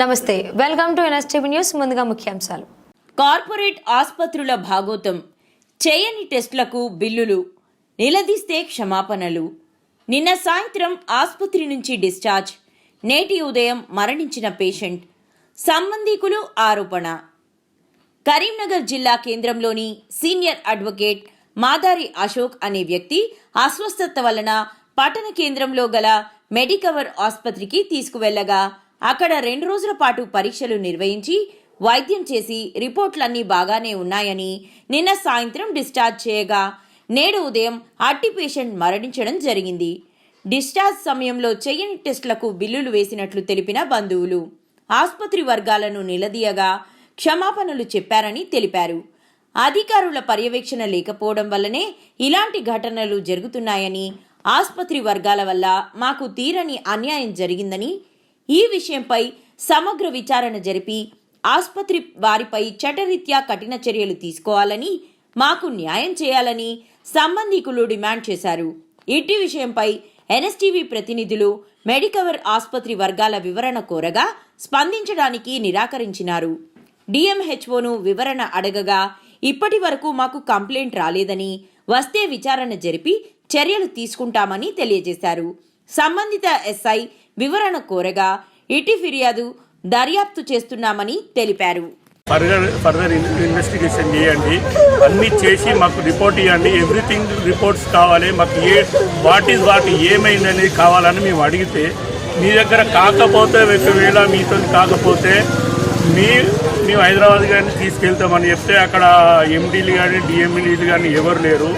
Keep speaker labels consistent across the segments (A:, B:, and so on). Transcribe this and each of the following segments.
A: నమస్తే welcome to NSTV news ముందుగా ముఖ్యాంశాలు.
B: కార్పొరేట్ ఆసుపత్రుల భాగోతం. చేయని టెస్టులకు బిల్లులు. నిలదీస్తే క్షమాపణలు. నిన్న సాయంత్రం ఆసుపత్రి నుంచి డిశ్చార్జ్. నేటి ఉదయం మరణించిన పేషెంట్. సంబంధికులు ఆరోపణ. కరీంనగర్ జిల్లా కేంద్రంలోని సీనియర్ అడ్వకేట్ మాదారి అశోక్ అనే వ్యక్తి అస్వస్థత వలన పట్టణ కేంద్రంలో గల మెడికవర్ ఆసుపత్రికి తీసుకువెళ్ళగా అక్కడ రెండు రోజుల పాటు పరీక్షలు నిర్వహించి వైద్యం చేసి రిపోర్ట్లన్నీ బాగానే ఉన్నాయని నిన్న సాయంత్రం డిశ్చార్జ్ చేయగా నేడు ఉదయం అట్టి పేషెంట్ మరణించడం జరిగింది. డిశ్చార్జ్ సమయంలో చేయని టెస్టులకు బిల్లులు వేసినట్లు తెలిపిన బంధువులు. ఆసుపత్రి వర్గాలను నిలదీయగా క్షమాపణలు చెప్పారని తెలిపారు. అధికారుల పర్యవేక్షణ లేకపోవడం వల్లనే ఇలాంటి ఘటనలు జరుగుతున్నాయని ఆసుపత్రి వర్గాల వల్ల మాకు తీరని అన్యాయం జరిగిందని ఈ విషయంపై సమగ్ర విచారణ జరిపి ఆసుపత్రి వారిపై చటరీత్యా కఠిన చర్యలు తీసుకోవాలని మాకు న్యాయం చేయాలని సంబంధికులు డిమాండ్ చేశారు. ఇట్టి విషయంపై ఎన్ఎస్టీవీ ప్రతినిధులు మెడికవర్ ఆసుపత్రి వర్గాల వివరణ కోరగా స్పందించడానికి నిరాకరించినారు. డిఎంహెచ్ఓను వివరణ అడగగా ఇప్పటి వరకు మాకు కంప్లైంట్ రాలేదని వస్తే విచారణ జరిపి చర్యలు తీసుకుంటామని తెలియజేశారు. సంబంధిత ఎస్ఐ వివరణ కోరగా ఇటీ ఫిర్యాదు దర్యాప్తు చేస్తున్నామని తెలిపారు.
C: ఫర్దర్ ఫర్దర్ ఇన్వెస్టిగేషన్ చేయండి. అన్నీ చేసి మాకు రిపోర్ట్ ఇవ్వండి. ఎవ్రీథింగ్ రిపోర్ట్స్ కావాలి. మాకు ఏ వాట్ ఈజ్ వాట్ ఏమైంది అనేది కావాలని మేము అడిగితే మీ దగ్గర కాకపోతే ఒకవేళ మీతో కాకపోతే మీ మేము హైదరాబాద్ కానీ తీసుకెళ్తామని చెప్తే అక్కడ ఎండీలు కానీ డిఎంఈలు కానీ ఎవరు లేరు.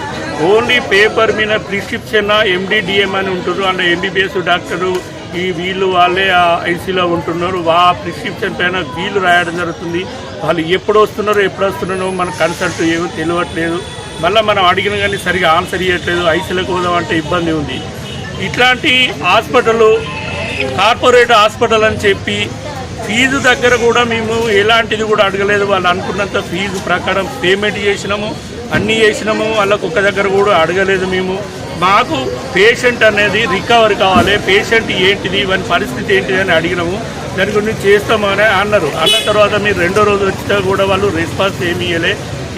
C: ఓన్లీ పేపర్ మీద prescription M D D M అని ఉంటారు. అంటే ఎంబీబీఎస్ డాక్టరు ఈ వీళ్ళు వాళ్ళే ఆ ఐసీలో ఉంటున్నారు. ఆ ప్రిస్క్రిప్షన్ పైన వీళ్ళు రాయడం జరుగుతుంది. వాళ్ళు ఎప్పుడు వస్తున్నారో ఎప్పుడు వస్తున్నారో మన కన్సల్ట్ ఏమో తెలియట్లేదు. మళ్ళీ మనం అడిగిన కానీ సరిగా ఆన్సర్ ఇవ్వట్లేదు ఐసీలోకి పోదామంటే ఇబ్బంది ఉంది. ఇట్లాంటి హాస్పిటల్ కార్పొరేట్ హాస్పిటల్ అని చెప్పి ఫీజు దగ్గర కూడా మేము ఎలాంటిది కూడా అడగలేదు. వాళ్ళు అనుకున్నంత ఫీజు ప్రకారం పేమెంట్ చేసినాము అన్నీ చేసినాము. వాళ్ళకు ఒక్క దగ్గర కూడా అడగలేదు మేము. మాకు పేషెంట్ అనేది రికవర్ కావాలి. పేషెంట్ ఏంటిది ఇవన్నీ పరిస్థితి ఏంటిది అని అడిగినాము. దాని గురించి చేస్తామని అన్నారు. అన్న తర్వాత మీరు రెండో రోజు వచ్చినా కూడా వాళ్ళు రెస్పాన్స్ ఏమి ఇవ్వలే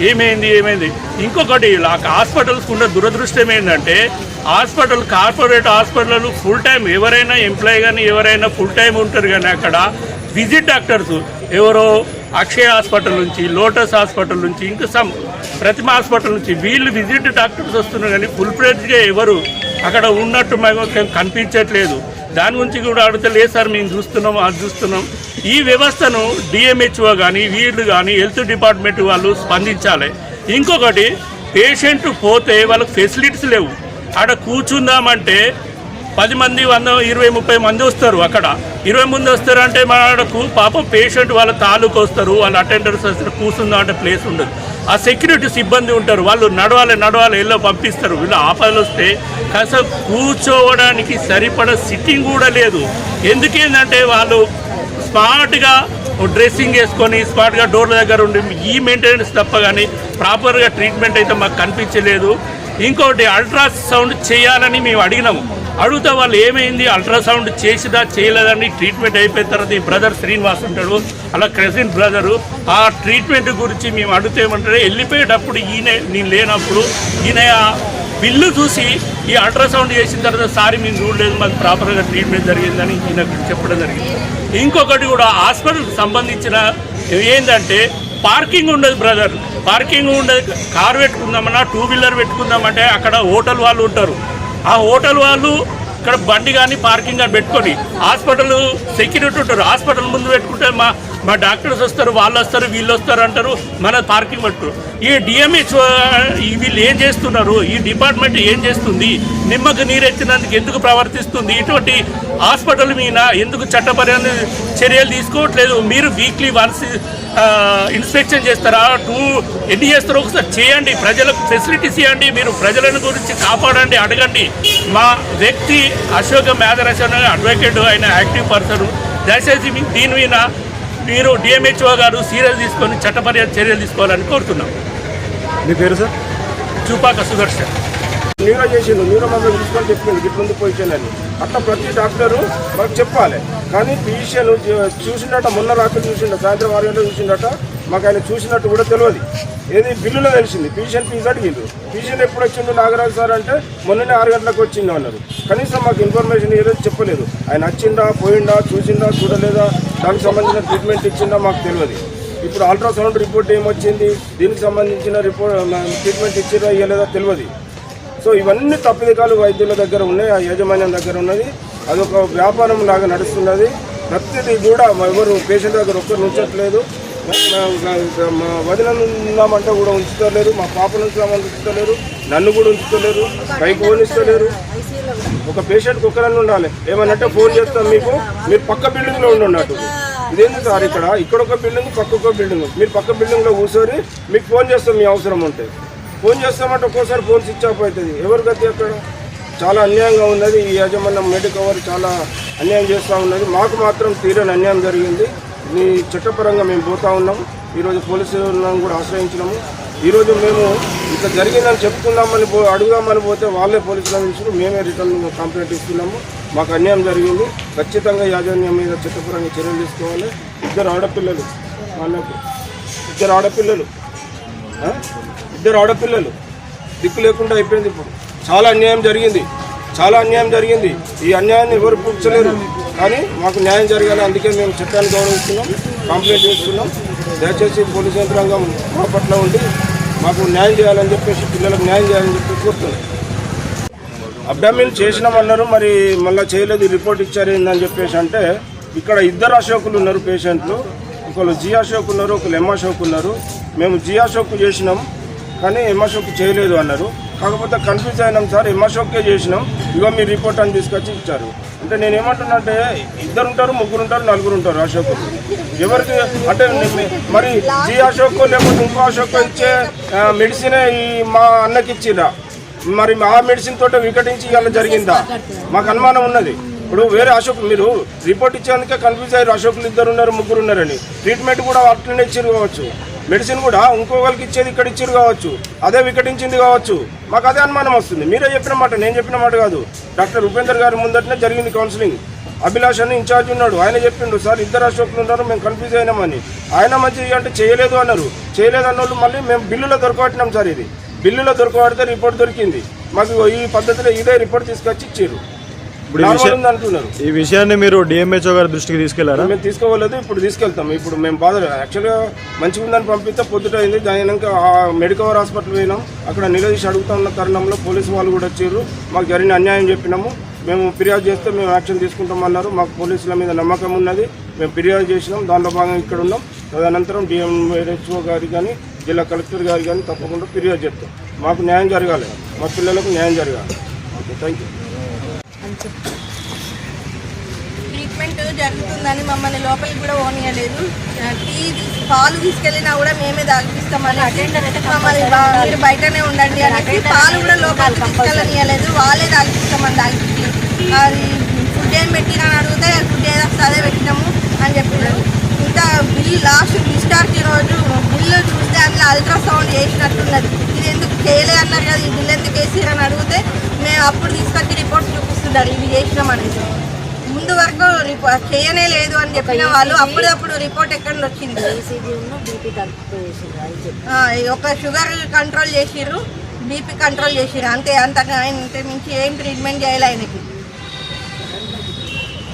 C: ఏమైంది ఏమైంది? ఇంకొకటి హాస్పిటల్స్కి ఉన్న దురదృష్టం ఏంటంటే hospital corporate hospital full time ఎవరైనా ఎంప్లాయీ కానీ ఎవరైనా ఫుల్ టైం ఉంటారు కానీ అక్కడ విజిట్ డాక్టర్స్ ఎవరో అక్షయ హాస్పిటల్ నుంచి లోటస్ హాస్పిటల్ నుంచి ఇంకా సమ్ ప్రతిమ హాస్పిటల్ నుంచి వీళ్ళు విజిట్ డాక్టర్స్ వస్తున్నారు కానీ ఫుల్ ప్లేట్గా ఎవరు అక్కడ ఉన్నట్టు మాకు కనిపించట్లేదు. దాని గురించి కూడా అడిగితే లేదు సార్ మేము చూస్తున్నాం అది చూస్తున్నాం. ఈ వ్యవస్థను డిఎంహెచ్ఓ కానీ వీళ్ళు కానీ హెల్త్ డిపార్ట్మెంట్ వాళ్ళు స్పందించాలి. ఇంకొకటి పేషెంట్ పోతే వాళ్ళకి ఫెసిలిటీస్ లేవు. అక్కడ కూర్చుందామంటే పది మంది వంద ఇరవై ముప్పై మంది వస్తారు అక్కడ. ఇరవై మంది వస్తారు అంటే మనకు పాపం పేషెంట్ వాళ్ళ తాలూకు వస్తారు వాళ్ళ అటెండర్స్ వస్తారు కూర్చుందామంటే ప్లేస్ ఉండదు. ఆ సెక్యూరిటీ సిబ్బంది ఉంటారు. వాళ్ళు నడవాలి నడవాలి ఎల్లో పంపిస్తారు. వీళ్ళు ఆపదలు వస్తే కాస్త కూర్చోవడానికి సరిపడ సిట్టింగ్ కూడా లేదు. ఎందుకేందంటే వాళ్ళు స్మార్ట్గా డ్రెస్సింగ్ వేసుకొని స్మార్ట్గా డోర్ల దగ్గర ఉండి ఈ మెయింటెనెన్స్ తప్ప కానీ ప్రాపర్గా ట్రీట్మెంట్ అయితే మాకు కనిపించలేదు. ఇంకోటి అల్ట్రాసౌండ్ చేయాలని మేము అడిగినాము. అడుగుతా వాళ్ళు ఏమైంది? అల్ట్రాసౌండ్ చేసిదా చేయలేదని ట్రీట్మెంట్ అయిపోయిన తర్వాత ఈ బ్రదర్ శ్రీనివాస్ ఉంటాడు. అలా క్రెసిన్ బ్రదరు ఆ ట్రీట్మెంట్ గురించి మేము అడిగితే ఏమంటారు? వెళ్ళిపోయేటప్పుడు ఈయన నేను లేనప్పుడు ఈయన బిల్లు చూసి ఈ అల్ట్రాసౌండ్ చేసిన తర్వాత సారి మేము చూడలేదు మాకు ప్రాపర్గా ట్రీట్మెంట్ జరిగిందని ఈయన చెప్పడం జరిగింది. ఇంకొకటి కూడా హాస్పిటల్కి సంబంధించిన ఏంటంటే పార్కింగ్ ఉండదు బ్రదర్ పార్కింగ్ ఉండదు. కార్ పెట్టుకుందామన్నా టూ వీలర్ పెట్టుకుందామంటే అక్కడ హోటల్ వాళ్ళు ఉంటారు. ఆ హోటల్ వాళ్ళు ఇక్కడ బండి కానీ పార్కింగ్ కానీ పెట్టుకొని హాస్పిటల్ సెక్యూరిటీ ఉంటారు. హాస్పిటల్ ముందు పెట్టుకుంటే మా మా డాక్టర్స్ వస్తారు వాళ్ళు వస్తారు వీళ్ళు వస్తారు అంటారు మన పార్కింగ్ పెట్టుకోరు ఈ డిఎంహెచ్ వీళ్ళు ఏం చేస్తున్నారు? ఈ డిపార్ట్మెంట్ ఏం చేస్తుంది? నిమ్మకు నీరెత్తినందుకు ఎందుకు ప్రవర్తిస్తుంది? ఇటువంటి హాస్పిటల్ మీద ఎందుకు చట్టపరమైన చర్యలు తీసుకోవట్లేదు? మీరు వీక్లీ వన్స్ ఇన్స్పెక్షన్ చేస్తారా? టూ ఎన్ని చేస్తారో ఒకసారి చేయండి. ప్రజలకు ఫెసిలిటీస్ ఇవ్వండి. మీరు ప్రజలను గురించి కాపాడండి అడగండి. మా వ్యక్తి అశోక మేధరచన అడ్వకేట్ అయిన యాక్టివ్ పర్సన్ దయచేసి దీని మీద మీరు డిఎంహెచ్ఓ గారు సీరియల్ తీసుకొని చట్టపర్య చర్యలు తీసుకోవాలని కోరుతున్నాం.
D: మీ పేరు సార్
C: చూపాక సుదర్శన్.
D: న్యూరో చేసిండు. న్యూరో మందులు తీసుకొని చెప్పింది ఇట్లుంది పొజిషన్ అని. అట్లా ప్రతి డాక్టరు మనకు చెప్పాలి. కానీ ఫిజిషియన్ చూసిండట మొన్న రాత్రి చూసిండ సాయంత్రం ఆరు గంటలు చూసిండట మాకు ఆయన చూసినట్టు కూడా తెలియదు. ఏది బిల్లులో తెలిసింది. పిజిషన్ ఫీజు అడిగిండు. ఫిజిషియన్ ఎప్పుడు వచ్చిండు నాగరాజు సార్ అంటే మొన్ననే ఆరు గంటలకు వచ్చిండు అన్నారు. కనీసం మాకు ఇన్ఫర్మేషన్ ఏదో చెప్పలేదు ఆయన వచ్చిండా పోయిండా చూసిండా చూడలేదా దానికి సంబంధించిన ట్రీట్మెంట్ ఇచ్చిండా మాకు తెలియదు. ఇప్పుడు అల్ట్రాసౌండ్ రిపోర్ట్ ఏమొచ్చింది? దీనికి సంబంధించిన రిపోర్ట్ ట్రీట్మెంట్ ఇచ్చిరా ఇవ్వలేదా తెలియదు. సో ఇవన్నీ తప్పిదకాలు వైద్యుల దగ్గర ఉన్నాయి ఆ యాజమాన్యం దగ్గర ఉన్నది. అదొక వ్యాపారం లాగా నడుస్తున్నది. ప్రతిదీ కూడా ఎవరు పేషెంట్ దగ్గర ఒక్కరు ఉంచట్లేదు. మా- వదిలను వదిన ఉన్నామంటే కూడా ఉంచుతలేరు మా పాపను ఉంచుదామని ఉంచుతలేరు నన్ను కూడా ఉంచుతలేరు పైకి పోనిస్తలేరు ఒక పేషెంట్కి ఒక్కరన్నా ఉండాలి. ఏమనంటే ఫోన్ చేస్తాం మీకు మీరు పక్క బిల్డింగ్లో ఉండున్నట్టు. ఇదేంటి సార్ ఇక్కడ? ఇక్కడ ఒక బిల్డింగ్ పక్క ఒక బిల్డింగ్. మీరు పక్క బిల్డింగ్లో కూర్చొని మీకు ఫోన్ చేస్తాం మీ అవసరం ఉంటే. ఫోన్ చేస్తామంటే ఒక్కోసారి ఫోన్ స్విచ్ ఆఫ్ అవుతుంది. ఎవరి గతి అక్కడ? చాలా అన్యాయంగా ఉన్నది. ఈ యాజమాన్యం మెడికవర్ చాలా అన్యాయం చేస్తూ ఉన్నది. మాకు మాత్రం తీరని అన్యాయం జరిగింది. మీ చట్టపరంగా మేము పోతా ఉన్నాం. ఈరోజు పోలీసులను కూడా ఆశ్రయించినాము. ఈరోజు మేము ఇట్లా జరిగిందని చెప్పుకుందామని పో అడుగుదామని పోతే వాళ్ళే పోలీసులను తీసుకుని మేమే రిటర్న్ కంప్లైంట్ ఇస్తున్నాము. మాకు అన్యాయం జరిగింది. ఖచ్చితంగా యాజమాన్యం మీద చట్టపరంగా చర్యలు తీసుకోవాలి. ఇద్దరు ఆడపిల్లలు. వాళ్ళకు ఇద్దరు ఆడపిల్లలు. ఇద్దరు ఆడపిల్లలు. దిక్కు లేకుండా అయిపోయింది ఇప్పుడు. చాలా అన్యాయం జరిగింది. చాలా అన్యాయం జరిగింది. ఈ అన్యాయాన్ని ఎవరు పూడ్చలేరు. కానీ మాకు న్యాయం జరగాలి. అందుకే మేము చట్టాన్ని గౌరవిస్తున్నాం కంప్లైంట్ చేస్తున్నాం. దయచేసి పోలీస్ యంత్రాంగం మా పట్ల ఉండి మాకు న్యాయం చేయాలని చెప్పేసి పిల్లలకు న్యాయం చేయాలని చెప్పి కోరుతున్నాం అబ్డామిన్ చేసినామన్నారు మరి మళ్ళీ చేయలేదు. రిపోర్ట్ ఇచ్చారు ఏందని చెప్పేసి అంటే ఇక్కడ ఇద్దరు అశోకులు ఉన్నారు పేషెంట్లు. ఒకళ్ళు జి అశోక్ ఉన్నారు ఒకళ్ళు ఎం అశోక్ ఉన్నారు. మేము జి అశోక్ చేసినాం. కానీ ఎం చేయలేదు అన్నారు. కాకపోతే కన్ఫ్యూజ్ అయినాం సార్ ఎం చేసినాం. ఇగో మీ రిపోర్ట్ అని తీసుకొచ్చి ఇచ్చారు. అంటే నేను ఏమంటున్నా అంటే ఇద్దరు ఉంటారు ముగ్గురు ఉంటారు నలుగురు ఉంటారు అశోక్ ఎవరికి అంటే మరి జి అశోక్ లేకపోతే ఇంకో అశోక్ ఇచ్చే మెడిసిన్ ఈ మా అన్నకి ఇచ్చిరా మరి ఆ మెడిసిన్ తోట వికటించి ఇవాళ జరిగిందా? మాకు అనుమానం ఉన్నది. ఇప్పుడు వేరే అశోక్ మీరు రిపోర్ట్ ఇచ్చేందుకే కన్ఫ్యూజ్ అయ్యారు. అశోకులు ఇద్దరు ఉన్నారు ముగ్గురు ఉన్నారని ట్రీట్మెంట్ కూడా అట్లనే ఇచ్చారు కావచ్చు. మెడిసిన్ కూడా ఇంకొకరికి ఇచ్చేది ఇక్కడ ఇచ్చారు కావచ్చు. అదే వికటించింది కావచ్చు. మాకు అదే అనుమానం వస్తుంది. మీరే చెప్పిన మాట నేను చెప్పిన మాట కాదు. డాక్టర్ ఉపేందర్ గారి ముందటనే జరిగింది కౌన్సిలింగ్ అభిలాష్ అని ఇన్ఛార్జ్ ఉన్నాడు. ఆయన చెప్పిండు సార్ ఇద్దరు అశోకులు ఉన్నారు మేము కన్ఫ్యూజ్ అయినామని. ఆయన మంచి అంటే చేయలేదు అన్నారు. చేయలేదు అన్న వాళ్ళు మళ్ళీ మేము బిల్లులో దొరకబట్టినాం సార్ ఇది. బిల్లులో దొరకబడితే రిపోర్ట్ దొరికింది. మాకు ఈ పద్ధతిలో ఇదే రిపోర్ట్ తీసుకొచ్చి ఇచ్చారు.
E: ఇప్పుడు ఈ
D: నార్మల్
E: విషయం-
D: ఉంది అంటున్నారు
E: ఈ విషయాన్ని మీరు డిఎంహెచ్ఓ గారి దృష్టికి తీసుకెళ్ళారా?
D: మేము తీసుకోవలేదు ఇప్పుడు తీసుకెళ్తాం. ఇప్పుడు మేము బాధ యాక్చువల్గా మంచిగా ఉందని పంపిస్తే పొద్దుట అయింది దాని వెనక ఆ మెడికవర్ హాస్పిటల్ పోయినాం. అక్కడ నిలదీసి అడుగుతా ఉన్న తరుణంలో పోలీసు వాళ్ళు కూడా వచ్చారు. మాకు జరిగిన అన్యాయం చెప్పినాము. మేము ఫిర్యాదు చేస్తే మేము యాక్షన్ తీసుకుంటామన్నారు మాకు పోలీసుల మీద నమ్మకం ఉన్నది. మేము ఫిర్యాదు చేసినాం. దాంట్లో భాగంగా ఇక్కడ ఉన్నాం. తదనంతరం డిఎంహెచ్ఓ గారి కానీ జిల్లా కలెక్టర్ గారి కానీ తప్పకుండా ఫిర్యాదు చేస్తాం మాకు న్యాయం జరగాలి. మా పిల్లలకు న్యాయం జరగాలి. ఓకే థ్యాంక్ యూ
F: ట్రీట్మెంట్ జరుగుతుందని మమ్మల్ని లోపలికి కూడా పోనీయలేదు. టీ పాలు తీసుకెళ్ళినా కూడా మేమే తాగిపిస్తామని మమ్మల్ని మీరు బయటనే ఉండండి అనేసి పాలు కూడా లోపలికి తీసుకెళ్ళనియలేదు. వాళ్ళే తాగిపిస్తామని తాగిపించి అది ఫుడ్ ఏం పెట్టినా అని అడిగితే ఫుడ్ ఏదో అదే పెట్టినాము అని చెప్పినారు. ఇంకా బిల్ లాస్ట్ డిశ్చార్జ్ రోజు బిల్లు చూస్తే అందులో అల్ట్రాసౌండ్ చేసినట్టున్నది. ఇది ఎందుకు చేయలే అన్నారు కదా ఈ బిల్ ఎందుకు వేసిరని అడిగితే మేము అప్పుడు తీసుకొచ్చి రిపోర్ట్ చూపిస్తున్నారు ఇవి చేసినామనేసి ముందు వరకు రిపో- చేయనే లేదు అని చెప్పిన వాళ్ళు అప్పుడప్పుడు రిపోర్ట్ ఎక్కడ వచ్చింది? ఒక షుగర్ కంట్రోల్ చేసిర్రు బీపీ కంట్రోల్ చేసిర్రు అంతే అంత ఇంత మించి ఏం ట్రీట్మెంట్ చేయాలి ఆయనకి.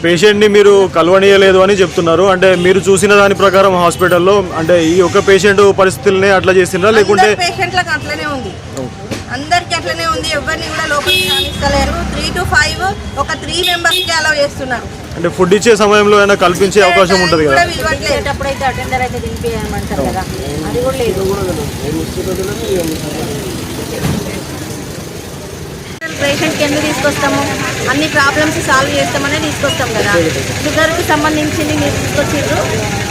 E: పేషెంట్ని మీరు కలవనీయలేదు అని చెప్తున్నారు. అంటే మీరు చూసిన దాని ప్రకారం హాస్పిటల్లో అంటే ఈ ఒక్క పేషెంట్ పరిస్థితుల్ని అట్లా చేసిండ్రా? లేకుంటే
F: పేషెంట్లకు అట్లనే ఉంది. అందరికి అట్లనే ఉంది. ఎవరిని కూడా లోపలికి రాణిస్తలేరు త్రీ టు ఫైవ్ ఒక త్రీ మెంబర్స్కి అలౌ చేస్తున్నారు.
E: అంటే ఫుడ్ ఇచ్చే సమయంలో అయినా కల్పించే అవకాశం ఉంటుంది కదా?
G: అటెండర్ అయితే దింపేయమంటారు కదా. అది కూడా లేదు. పేషెంట్కి ఎందుకు తీసుకొస్తాము? అన్ని ప్రాబ్లమ్స్ సాల్వ్ చేస్తామనే తీసుకొస్తాం కదా. షుగర్కి సంబంధించింది మీరు తీసుకొచ్చిండ్రు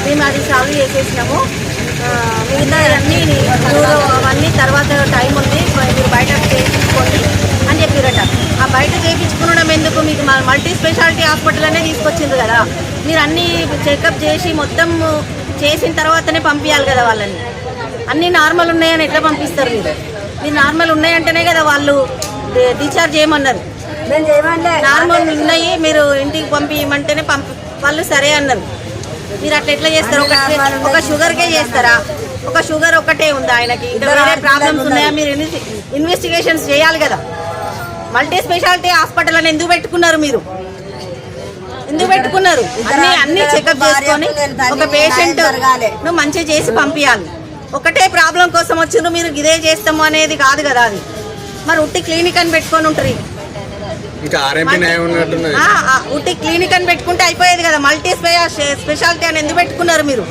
G: మేము అది సాల్వ్ చేసేసినాము. మిగతా అన్నీ అవన్నీ తర్వాత టైం ఉంది మీరు బయట చేయించుకోండి అని చెప్పిరట. ఆ బయట చేయించుకునడం ఎందుకు? మీకు మల్టీ స్పెషాలిటీ హాస్పిటల్ అనే తీసుకొచ్చింది కదా. మీరు అన్నీ చెకప్ చేసి మొత్తం చేసిన తర్వాతనే పంపించాలి కదా వాళ్ళని. అన్నీ నార్మల్ ఉన్నాయని ఎట్లా పంపిస్తారు మీరు? మీరు నార్మల్ ఉన్నాయంటేనే కదా వాళ్ళు డిశ్చార్జ్ చేయమన్నారు. నార్మల్ ఉన్నాయి మీరు ఇంటికి పంపించమంటేనే పంపి వాళ్ళు సరే అన్నారు. మీరు అట్లా ఎట్లా చేస్తారు? ఒక ఒక షుగర్కే చేస్తారా? ఒక షుగర్ ఒకటే ఉందా ఆయనకి? ఇంకా వేరే ప్రాబ్లమ్స్ ఉన్నాయా? మీరు ఇన్వెస్టిగేషన్స్ చేయాలి కదా. మల్టీ స్పెషాలిటీ హాస్పిటల్ అని ఎందుకు పెట్టుకున్నారు మీరు? ఎందుకు పెట్టుకున్నారు? అన్ని అన్ని చెకప్ చేసుకొని ఒక పేషెంట్ నువ్వు మంచిగా చేసి పంపించాలి ఒకటే ప్రాబ్లం కోసం వచ్చిండ్రు మీరు ఇదే చేస్తాము అనేది కాదు కదా అది. మరి ఉట్టి క్లినిక్ అని పెట్టుకొని ఉంటారు ఉట్టి క్లినిక్ అని పెట్టుకుంటే అయిపోయేది కదా. మల్టీ స్పెషాలిటీ అని ఎందుకు పెట్టుకున్నారు మీరు?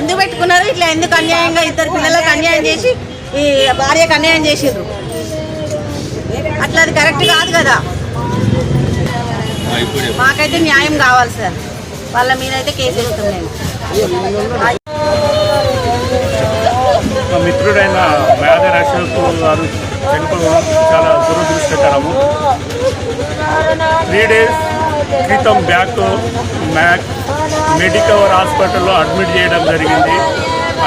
G: ఎందుకు పెట్టుకున్నారు? ఇట్లా ఎందుకు అన్యాయంగా ఇద్దరు పిల్లలకు అన్యాయం చేసి ఈ భార్యకు అన్యాయం చేసిండ్రు? అట్లా అది కరెక్ట్ కాదు కదా. మాకైతే న్యాయం కావాలి సార్. వాళ్ళ మీద అయితే కేసు మేము
C: మా మిత్రుడైన మేధర్ అశోక్ గారు చనిపోవడం చాలా దురదృష్టకరము. త్రీ డేస్ క్రితం బ్యాక్ మ్యాక్ మెడికవర్ హాస్పిటల్లో అడ్మిట్ చేయడం జరిగింది.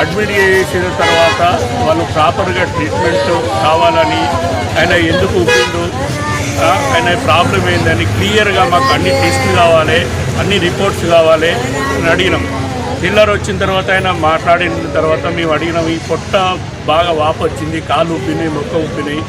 C: అడ్మిట్ చేసిన తర్వాత వాళ్ళు ప్రాపర్గా ట్రీట్మెంట్ కావాలని ఆయన ఎందుకు ఉప్పిండు ఆయన ప్రాబ్లం ఏందని క్లియర్గా మాకు అన్ని టెస్ట్లు కావాలి అన్ని రిపోర్ట్స్ కావాలి అని అడిగినాం. పిల్లర్ వచ్చిన తర్వాత ఆయన మాట్లాడిన తర్వాత మేము అడిగినాం ఈ పొట్ట బాగా వాపు వచ్చింది కాలు ఉప్పినాయి మొక్క ఉప్పినాయి